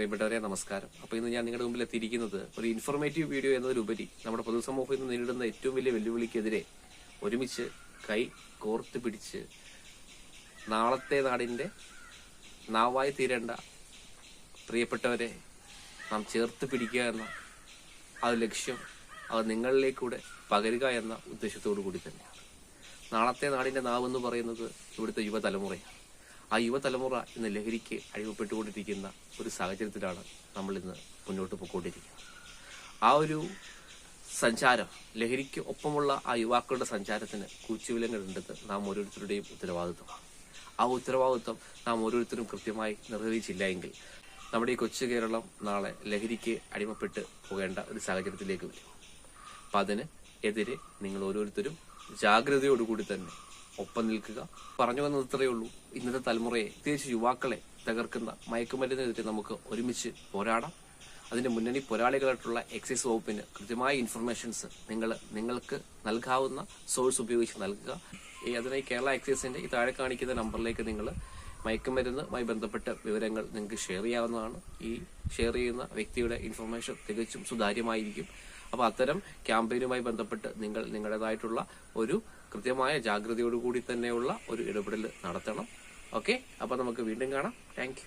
പ്രിയപ്പെട്ടവരെ നമസ്കാരം. അപ്പോൾ ഇന്ന് ഞാൻ നിങ്ങളുടെ മുമ്പിൽ എത്തിയിരിക്കുന്നത് ഒരു ഇൻഫോർമേറ്റീവ് വീഡിയോ എന്നതിലുപരി നമ്മുടെ പൊതുസമൂഹം ഇന്ന് നേരിടുന്ന ഏറ്റവും വലിയ വെല്ലുവിളിക്കെതിരെ ഒരുമിച്ച് കൈ കോർത്ത് പിടിച്ച് നാളത്തെ നാടിന്റെ നാവായി തീരേണ്ട പ്രിയപ്പെട്ടവരെ നാം ചേർത്ത് പിടിക്കുക എന്ന ആ ലക്ഷ്യം അത് നിങ്ങളിലേക്കൂടെ പകരുക എന്ന ഉദ്ദേശത്തോടു കൂടി തന്നെയാണ്. നാളത്തെ നാടിന്റെ നാവ് എന്ന് പറയുന്നത് ഇവിടുത്തെ യുവതലമുറയാണ്. ആ യുവതലമുറ ഇന്ന് ലഹരിക്ക് അടിമപ്പെട്ടുകൊണ്ടിരിക്കുന്ന ഒരു സാഹചര്യത്തിലാണ് നമ്മൾ ഇന്ന് മുന്നോട്ട് പോയിക്കൊണ്ടിരിക്കുന്നത്. ആ ഒരു സഞ്ചാരം ലഹരിക്ക് ഒപ്പമുള്ള ആ യുവാക്കളുടെ സഞ്ചാരത്തിന് കൂച്ചുവിലങ്ങളുണ്ടെന്ന് നാം ഓരോരുത്തരുടെയും ഉത്തരവാദിത്വമാണ്. ആ ഉത്തരവാദിത്വം നാം ഓരോരുത്തരും കൃത്യമായി നിർവഹിച്ചില്ല എങ്കിൽ നമ്മുടെ ഈ കൊച്ചു കേരളം നാളെ ലഹരിക്ക് അടിമപ്പെട്ട് പോകേണ്ട ഒരു സാഹചര്യത്തിലേക്ക് വരും. അപ്പൊ അതിന് എതിരെ നിങ്ങൾ ഓരോരുത്തരും ജാഗ്രതയോടുകൂടി തന്നെ ഒപ്പം നിൽക്കുക. പറഞ്ഞു വന്നത് ഇത്രയേ ഉള്ളൂ. ഇന്നത്തെ തലമുറയെ പ്രത്യേകിച്ച് യുവാക്കളെ തകർക്കുന്ന മയക്കുമരുന്നിനെതിരെ നമുക്ക് ഒരുമിച്ച് പോരാടാം. അതിന്റെ മുന്നണി പോരാളികളായിട്ടുള്ള എക്സൈസ് വകുപ്പിന് കൃത്യമായ ഇൻഫർമേഷൻസ് നിങ്ങൾ നിങ്ങൾക്ക് നൽകാവുന്ന സോഴ്സ് ഉപയോഗിച്ച് നൽകുക. അതിനായി കേരള എക്സൈസിന്റെ ഈ താഴെ കാണിക്കുന്ന നമ്പറിലേക്ക് നിങ്ങൾ മയക്കുമരുന്നുമായി ബന്ധപ്പെട്ട വിവരങ്ങൾ നിങ്ങൾക്ക് ഷെയർ ചെയ്യാവുന്നതാണ്. ഈ ഷെയർ ചെയ്യുന്ന വ്യക്തിയുടെ ഇൻഫർമേഷൻ തികച്ചും സുതാര്യമായിരിക്കും. അപ്പോൾ അത്തരം ക്യാമ്പയിനുമായി ബന്ധപ്പെട്ട് നിങ്ങൾ നിങ്ങളുടേതായിട്ടുള്ള ഒരു കൃത്യമായ ജാഗ്രതയോടുകൂടി തന്നെയുള്ള ഒരു ഇടപെടൽ നടത്തണം. ഓക്കെ അപ്പോൾ നമുക്ക് വീണ്ടും കാണാം. താങ്ക്